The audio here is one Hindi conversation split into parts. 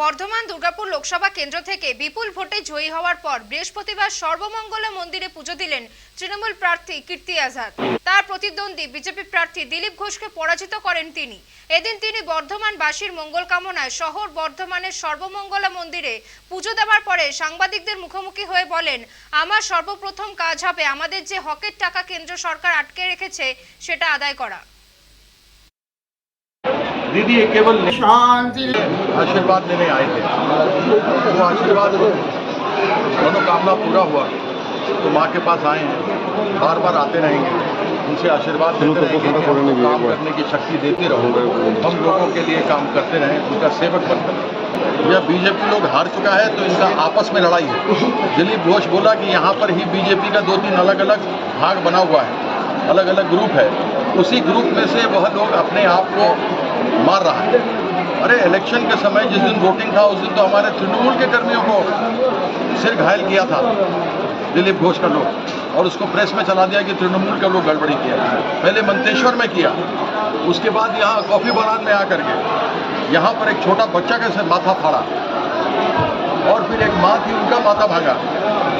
বর্ধমান দুর্গাপুর লোকসভা কেন্দ্র থেকে বিপুল ভোটে জয়ী হওয়ার পর বৃহস্পতিবার সর্বমঙ্গলা মন্দিরে পুজো দিলেন তৃণমূল প্রার্থী কীর্তি আজাদ। তার প্রতিদ্বন্দ্বী বিজেপি প্রার্থী দিলীপ ঘোষকে পরাজিত করেন তিনি। এদিন তিনি বর্ধমানবাসীর মঙ্গল কামনায় শহর বর্ধমানের সর্বমঙ্গলা মন্দিরে পুজো দেওয়ার পরে সাংবাদিকদের মুখোমুখি হয়ে বলেন, আমার সর্বপ্রথম কাজ হবে আমাদের যে হকের টাকা কেন্দ্র সরকার আটকে রেখেছে সেটা আদায় করা। दीदी ये केवल शांति। आशीर्वाद लेने आए थे। वो आशीर्वाद मनोकामना पूरा हुआ। तो माँ के पास आए हैं। बार बार आते रहेंगे। उनसे आशीर्वाद देते रहेंगे। कि हमको काम करने की शक्ति देते रहो। हम लोगों के लिए काम करते रहें। उनका सेवक बनकर यह बीजेपी लोग हार चुका है तो इनका आपस में लड़ाई है। दिलीप घोष बोला कि यहाँ पर ही बीजेपी का दो तीन अलग अलग भाग बना हुआ है। अलग अलग ग्रुप है। उसी ग्रुप में से वह लोग अपने आप को मार रहा है। अरे इलेक्शन के समय जिस दिन वोटिंग था, उस दिन तो हमारे तृणमूल के कर्मियों को सिर घायल किया था। दिलीप घोष का लोग। और उसको प्रेस में चला दिया कि तृणमूल का लोग गड़बड़ी किया। पहले मंतेश्वर में किया। उसके बाद यहाँ कॉफ़ी बरान में आकर के। यहाँ पर एक छोटा बच्चा का से माथा फाड़ा। और फिर एक माँ थी, उनका माथा भागा।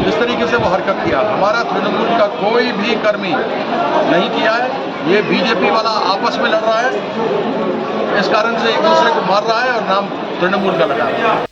इस तरीके से वो हरकत किया। हमारा तृणमूल का कोई भी कर्मी नहीं किया है। ये बीजेपी वाला आपस में लड़ रहा है। इस कारण से एक दूसरे को मार रहा है और नाम तृणमूल का लगा